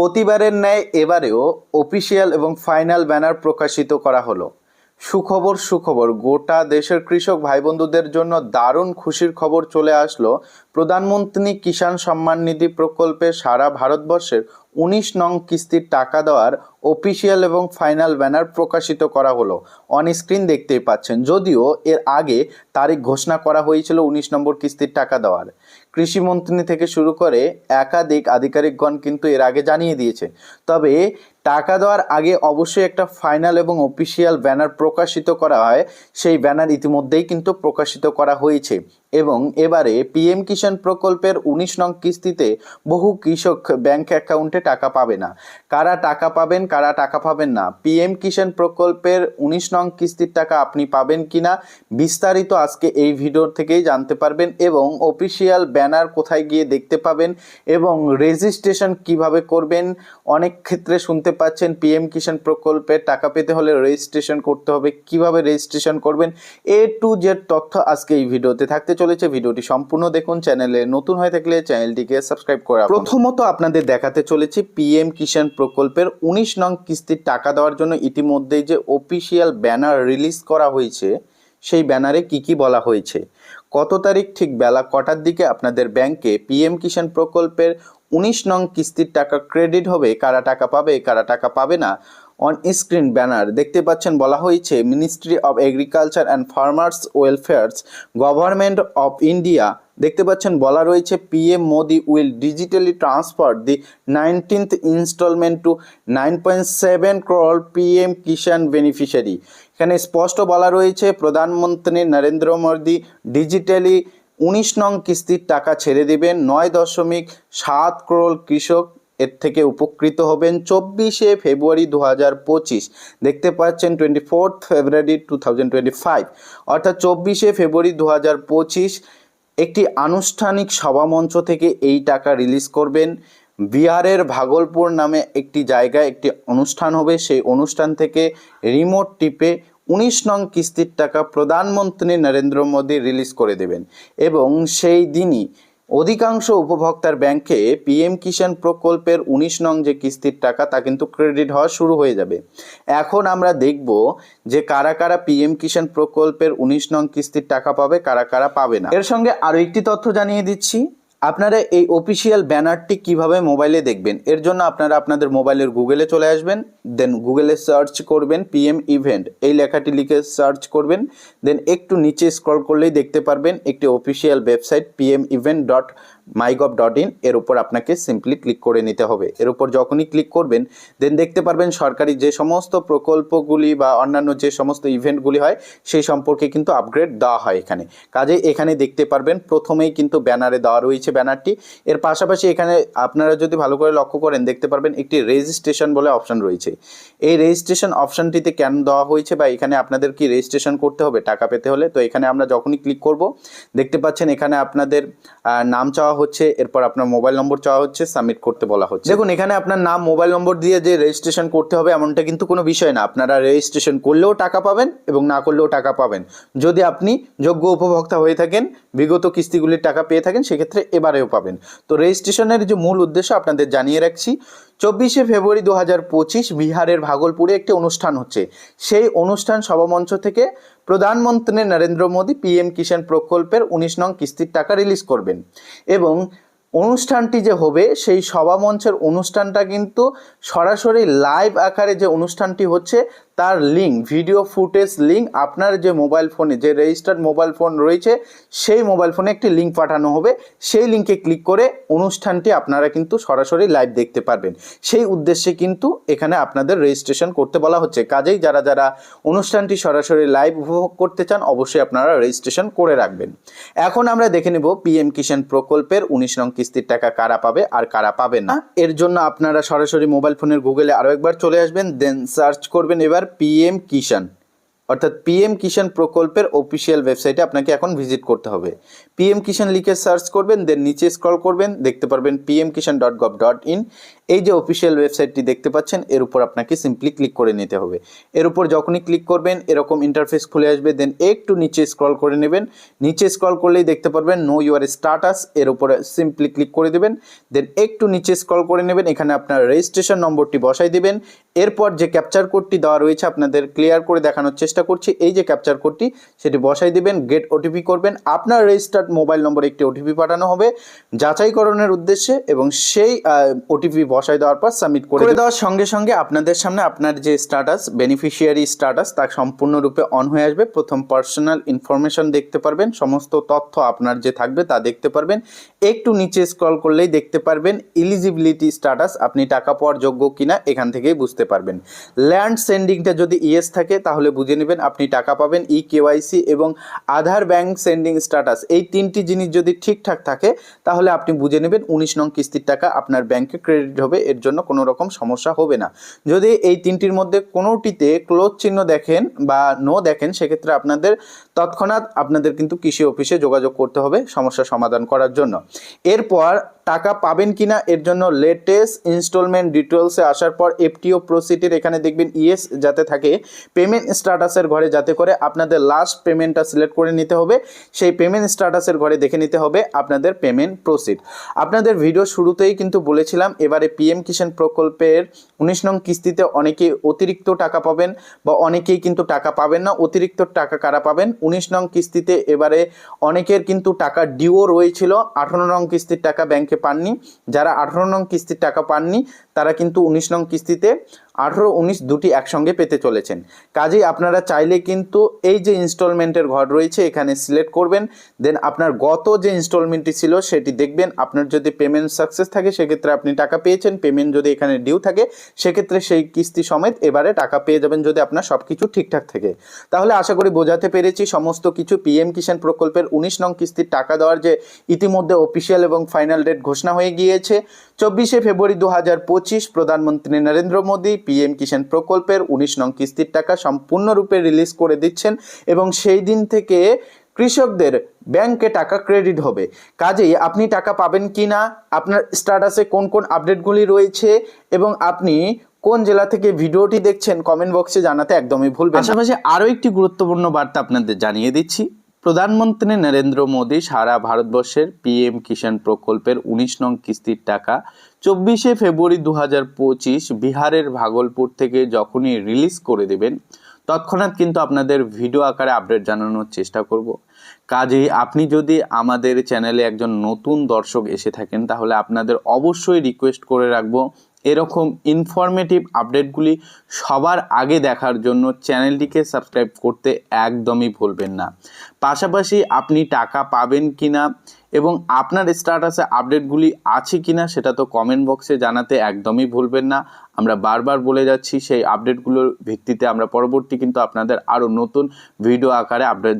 প্রতিবারের ন্যায় এবারেও অফিসিয়াল এবং ফাইনাল ব্যানার প্রকাশিত করা হলো। সুখবর সুখবর, গোটা দেশের কৃষক ভাই বন্ধুদের জন্য দারুণ খুশির খবর চলে আসলো প্রধানমন্ত্রী কিষাণ সম্মান নিধি প্রকল্পে সারা ভারতবর্ষের উনিশ নং কিস্তির টাকা দেওয়ার অফিসিয়াল এবং ফাইনাল ব্যানার প্রকাশিত করা হলো। অন স্ক্রিন দেখতেই পাচ্ছেন, যদিও এর আগে তারিখ ঘোষণা করা হয়েছিল উনিশ নম্বর কিস্তির টাকা দেওয়ার। কৃষিমন্ত্রী থেকে শুরু করে একাধিক আধিকারিকগণ কিন্তু এর আগে জানিয়ে দিয়েছে। তবে টাকা দেওয়ার আগে অবশ্যই একটা ফাইনাল এবং অফিসিয়াল ব্যানার প্রকাশিত করা হয়। সেই ব্যানার ইতিমধ্যেই কিন্তু প্রকাশিত করা হয়েছে। এবং এবারে পিএম কিষাণ প্রকল্পের উনিশ নং কিস্তিতে বহু কৃষক ব্যাংক অ্যাকাউন্টে টাকা পাবে না। কারা টাকা পাবেন, কারা টাকা পাবেন না? পিএম কিষাণ প্রকল্পের উনিশ নং কিস্তির টাকা আপনি পাবেন কি না বিস্তারিত আজকে এই ভিডিও থেকেই জানতে পারবেন এবং অফিসিয়াল ব্যানার কোথায় গিয়ে দেখতে পাবেন এবং রেজিস্ট্রেশন কীভাবে করবেন, অনেক ক্ষেত্রে শুনতে পাচ্ছেন পিএম কিষাণ প্রকল্পের টাকা পেতে হলে রেজিস্ট্রেশন করতে হবে, কীভাবে রেজিস্ট্রেশন করবেন এ টু জেড তথ্য আজকে এই ভিডিওতে থাকতে চলেছে। ভিডিওটি সম্পূর্ণ দেখুন, চ্যানেলে নতুন হয়ে থাকলে চ্যানেলটিকে সাবস্ক্রাইব করা প্রথমত আপনাদের দেখাতে চলেছে পিএম কিষাণ প্রকল্পের উনিশ নং কিস্তির টাকা দেওয়ার জন্য ইতিমধ্যেই যে অফিসিয়াল ব্যানার রিলিজ করা হয়েছে, সেই ব্যানারে কি কি বলা হয়েছে। কত তারিখ ঠিক বেলা কটার দিকে আপনাদের ব্যাংকে পিএম কিষাণ প্রকল্পের উনিশ নং কিস্তির টাকা ক্রেডিট হবে, কারা টাকা পাবে, কারা টাকা পাবে না অন স্ক্রিন ব্যানার দেখতে পাচ্ছেন বলা হয়েছে ministry of agriculture and farmers welfares government of India দেখতে পাচ্ছেন বলা রয়েছে PM Modi will digitally transfer the nineteenth instalment two nine point seven crore PM Kisan beneficiary এখানে স্পষ্ট বলা রয়েছে, প্রধানমন্ত্রী নরেন্দ্র মোদী ডিজিটালি উনিশ নং কিস্তির টাকা ছেড়ে দেবেন। নয় দশমিক সাত ক্রোড় কৃষক এর থেকে উপকৃত হবেন চব্বিশে ফেব্রুয়ারি দু হাজার পঁচিশ। দেখতে পাচ্ছেন টোয়েন্টি ফোর্থ ফেব্রুয়ারি টু অর্থাৎ চব্বিশে ফেব্রুয়ারি দু হাজার পঁচিশ একটি আনুষ্ঠানিক সভামঞ্চ থেকে এই টাকা রিলিজ করবেন। বিহারের ভাগলপুর নামে একটি জায়গায় একটি অনুষ্ঠান হবে। সেই অনুষ্ঠান থেকে রিমোট টিপে উনিশ নং কিস্তির টাকা প্রধানমন্ত্রী নরেন্দ্র মোদী রিলিজ করে দেবেন এবং সেই দিনই অধিকাংশ উপভোক্তার ব্যাংকে পিএম কিষাণ প্রকল্পের উনিশ নং যে কিস্তির টাকা তা কিন্তু ক্রেডিট হওয়া শুরু হয়ে যাবে। এখন আমরা দেখব যে কারা কারা পিএম কিষাণ প্রকল্পের উনিশ নং কিস্তির টাকা পাবে, কারা কারা পাবে না। এর সঙ্গে আরও একটি তথ্য জানিয়ে দিচ্ছি। আপনারা এই অফিসিয়াল ব্যানারটি কীভাবে মোবাইলে দেখবেন? এর জন্য আপনারা আপনাদের মোবাইলের গুগলে চলে আসবেন দেন গুগলে সার্চ করবেন পিএম ইভেন্ট এই লেখাটি লিখে সার্চ করবেন দেন একটু নিচে স্ক্রল করলেই দেখতে পারবেন একটি official website PM event dot MyGov dot in এর উপর আপনাকে সিম্পলি ক্লিক করে নিতে হবে। এর উপর যখনই ক্লিক করবেন দেন দেখতে পারবেন সরকারি যে সমস্ত প্রকল্পগুলি বা অন্যান্য যে সমস্ত ইভেন্টগুলি হয়, সেই সম্পর্কে কিন্তু আপগ্রেড দেওয়া হয় এখানে। কাজে এখানে দেখতে পারবেন প্রথমেই কিন্তু ব্যানারে দেওয়া রয়েছে ব্যানারটি। এর পাশাপাশি এখানে আপনারা যদি ভালো করে লক্ষ্য করেন, দেখতে পারবেন একটি রেজিস্ট্রেশন বলে অপশন রয়েছে। এই রেজিস্ট্রেশন অপশনটিতে কেন দেওয়া হয়েছে বা এখানে আপনাদের কি রেজিস্ট্রেশন করতে হবে, টাকা পেতে হলে? তো এখানে আমরা যখনই ক্লিক করব, দেখতে পাচ্ছেন এখানে আপনাদের নাম চাওয়া হচ্ছে, এরপর আপনার মোবাইল নম্বর চাওয়া হচ্ছে সাবমিট করতে বলা হচ্ছে। দেখুন, এখানে আপনার নাম, মোবাইল নম্বর দিয়ে যে রেজিস্ট্রেশন করতে হবে, এমনটা কিন্তু কোনো বিষয় না। আপনারা রেজিস্ট্রেশন করলেও টাকা পাবেন এবং না করলেও টাকা পাবেন। যদি আপনি যোগ্য উপভোক্তা হয়ে থাকেন, বিগত কিস্তিগুলির টাকা পেয়ে থাকেন, সেক্ষেত্রে এবারেও পাবেন। তো রেজিস্ট্রেশনের যে মূল উদ্দেশ্য আপনাদের জানিয়ে রাখছি চব্বিশে ফেব্রুয়ারি দু হাজার পঁচিশ বিহারের ভাগলপুরে একটি অনুষ্ঠান হচ্ছে। সেই অনুষ্ঠান সভামঞ্চ থেকে প্রধানমন্ত্রী নরেন্দ্র মোদী পিএম কিষাণ প্রকল্পের উনিশ নং কিস্তির টাকা রিলিজ করবেন। এবং অনুষ্ঠানটি যে হবে, সেই সভামঞ্চের অনুষ্ঠানটা কিন্তু সরাসরি লাইভ আকারে যে অনুষ্ঠানটি হচ্ছে তার লিঙ্ক ভিডিও ফুটেজ লিঙ্ক আপনার যে মোবাইল ফোনে যে রেজিস্টার্ড মোবাইল ফোন রয়েছে, সেই মোবাইল ফোনে একটি লিঙ্ক পাঠানো হবে। সেই লিঙ্কে ক্লিক করে অনুষ্ঠানটি আপনারা কিন্তু সরাসরি লাইভ দেখতে পারবেন। সেই উদ্দেশ্যে কিন্তু এখানে আপনাদের রেজিস্ট্রেশন করতে বলা হচ্ছে। কাজেই যারা যারা অনুষ্ঠানটি সরাসরি লাইভ উপভোগ করতে চান, অবশ্যই আপনারা রেজিস্ট্রেশন করে রাখবেন। এখন আমরা দেখে নেব পিএম কিষাণ প্রকল্পের উনিশ নং কিস্তির টাকা কারা পাবে আর কারা পাবে না। এর জন্য আপনারা সরাসরি মোবাইল ফোনের গুগলে আরও একবার চলে আসবেন দেন সার্চ করবেন এবার। পিএম কিষাণ অর্থাৎ পিএম কিষান প্রকল্পের অফিসিয়াল ওয়েবসাইটে আপনাকে এখন ভিজিট করতে হবে। পিএম কিষান লিখে সার্চ করবেন দেন নিচে স্ক্রল করবেন, দেখতে পারবেন PM Kisan dot gov dot in এই যে অফিসিয়াল ওয়েবসাইটটি দেখতে পাচ্ছেন, এর উপর আপনাকে সিম্পলি ক্লিক করে নিতে হবে। এর উপর যখনই ক্লিক করবেন, এরকম ইন্টারফেস খুলে আসবে দেন একটু নিচে স্ক্রল করে নেবেন। নিচে স্ক্রল করলেই দেখতে পারবেন নো ইউর স্ট্যাটাস এর উপরে সিম্পলি ক্লিক করে দেবেন। দেন একটু নিচে স্ক্রল করে নেবেন, এখানে আপনার রেজিস্ট্রেশন নম্বরটি বসাই দিবেন। এরপর যে ক্যাপচার কোডটি দেওয়া রয়েছে, আপনাদের ক্লিয়ার করে দেখানোর চেষ্টা করছি। এই যে ক্যাপচার কোডটি সেটি বসাই দিবেন গেট ওটিপি করবেন। আপনার রেজিস্টার্ড মোবাইল নম্বরে একটি ওটিপি পাঠানো হবে। যাচাইকরণের উদ্দেশ্যে এবং সেই ওটিপি বসাই দেওয়ার পর সাবমিট করে দেওয়ার সঙ্গে সঙ্গে আপনাদের সামনে আপনার যে স্ট্যাটাস বেনিফিশিয়ারি স্ট্যাটাস তা সম্পূর্ণরূপে অন হয়ে আসবে। প্রথম পার্সোনাল ইনফরমেশন দেখতে পারবেন সমস্ত তথ্য আপনার যে থাকবে তা দেখতে পারবেন। একটু নিচে স্ক্রল করলেই দেখতে পারবেন ইলিজিবিলিটি স্ট্যাটাস আপনি টাকা পাওয়ার যোগ্য কিনা এখান থেকেই বুঝতে পারবেন। ল্যান্ড সেন্ডিংটা যদি ইয়েস থাকে তাহলে বুঝে নেবেন আপনি টাকা পাবেন ই কেওয়াইসি এবং আধার ব্যাংক সেন্ডিং স্ট্যাটাস এই তিনটি জিনিস যদি ঠিকঠাক থাকে তাহলে আপনি বুঝে নেবেন উনিশ নং কিস্তির টাকা আপনার ব্যাংকে ক্রেডিট হবে। এর জন্য কোনো রকম সমস্যা হবে না। যদি এই তিনটির মধ্যে কোনোটিতে ক্লোজ চিহ্ন দেখেন বা নো দেখেন, সেক্ষেত্রে আপনাদের তৎক্ষণাৎ আপনাদের কিন্তু কৃষি অফিসে যোগাযোগ করতে হবে সমস্যা সমাধান করার জন্য। এরপর টাকা পাবেন কিনা এর জন্য লেটেস্ট ইনস্টলমেন্ট ডিটেলসে আসার পর এফটিও প্রসিডির এখানে দেখবেন ইয়েস যাতে থাকে। পেমেন্ট স্ট্যাটাসের ঘরে যাতে করে আপনাদের লাস্ট পেমেন্টটা সিলেক্ট করে নিতে হবে, সেই পেমেন্ট স্ট্যাটাসের ঘরে দেখে নিতে হবে আপনাদের পেমেন্ট প্রসিড আপনাদের ভিডিও শুরুতেই কিন্তু বলেছিলাম, এবারে পিএম কিষাণ প্রকল্পের উনিশ নং কিস্তিতে অনেকে অতিরিক্ত টাকা পাবেন বা অনেকেই কিন্তু টাকা পাবেন না। অতিরিক্ত টাকা কারা পাবেন? উনিশ নং কিস্তিতে এবারে অনেকের কিন্তু টাকা ডিও রয়েছিল। আঠারো নং কিস্তির টাকা ব্যাংকে পাননি যারা আঠারো নং কিস্তির টাকা পাননি তারা কিন্তু উনিশ নং কিস্তিতে আঠারো, উনিশ দুটি একসঙ্গে পেতে চলেছেন। কাজেই আপনারা চাইলে কিন্তু এই যে ইনস্টলমেন্টের ঘর রয়েছে, এখানে সিলেক্ট করবেন, দেন আপনার গত যে ইনস্টলমেন্টটি ছিল, সেটি দেখবেন, আপনার যদি পেমেন্ট সাকসেস থাকে, সেক্ষেত্রে আপনি টাকা পেয়েছেন, পেমেন্ট যদি এখানে ডিউ থাকে, সেক্ষেত্রে সেই কিস্তি সমেত এবারে টাকা পেয়ে যাবেন যদি আপনার সব কিছু ঠিকঠাক থাকে। তাহলে আশা করি বোঝাতে পেরেছি, সমস্ত কিছু পিএম কিষাণ প্রকল্পের উনিশ নং কিস্তির টাকা দেওয়ার যে ইতিমধ্যে অফিসিয়াল এবং ফাইনাল ডেট ঘোষণা হয়ে গিয়েছে। চব্বিশে ফেব্রুয়ারি দু হাজার পঁচিশ প্রধানমন্ত্রী নরেন্দ্র মোদী পিএম কিষাণ প্রকল্পের উনিশ নং কিস্তির টাকা সম্পূর্ণরূপে রিলিজ করে দিচ্ছেন এবং সেই দিন থেকে কৃষকদের ব্যাংকে টাকা ক্রেডিট হবে। কাজেই আপনি টাকা পাবেন কি না আপনার স্ট্যাটাসে কোন কোন আপডেটগুলি রয়েছে এবং আপনি কোন জেলা থেকে ভিডিওটি দেখছেন কমেন্ট বক্সে জানাতে একদমই ভুলবেন পাশাপাশি আরও একটি গুরুত্বপূর্ণ বার্তা আপনাদের জানিয়ে দিচ্ছি। প্রধানমন্ত্রী নরেন্দ্র মোদী সারা ভারতবর্ষের পিএম কিষাণ প্রকল্পের উনিশ নং কিস্তির টাকা চব্বিশে ফেব্রুয়ারি দু পঁচিশ বিহারের ভাগলপুর থেকে যখনই রিলিজ করে দেবেন, তৎক্ষণাৎ কিন্তু আপনাদের ভিডিও আকারে আপডেট জানানোর চেষ্টা করব। কাজেই আপনি যদি আমাদের চ্যানেলে একজন নতুন দর্শক এসে থাকেন, তাহলে আপনাদের অবশ্যই রিকোয়েস্ট করে রাখব এরকম ইনফরমেটিভ আপডেটগুলি সবার আগে দেখার জন্য চ্যানেলটিকে সাবস্ক্রাইব করতে একদমই ভুলবেন না। পাশাপাশি আপনি টাকা পাবেন কি না এবং আপনার স্ট্যাটাসে আপডেটগুলি আছে কি না সেটা তো কমেন্ট বক্সে জানাতে একদমই ভুলবেন না। আমরা বারবার বলে যাচ্ছি সেই আপডেটগুলোর ভিত্তিতে আমরা পরবর্তী কিন্তু আপনাদের আরও নতুন ভিডিও আকারে আপডেট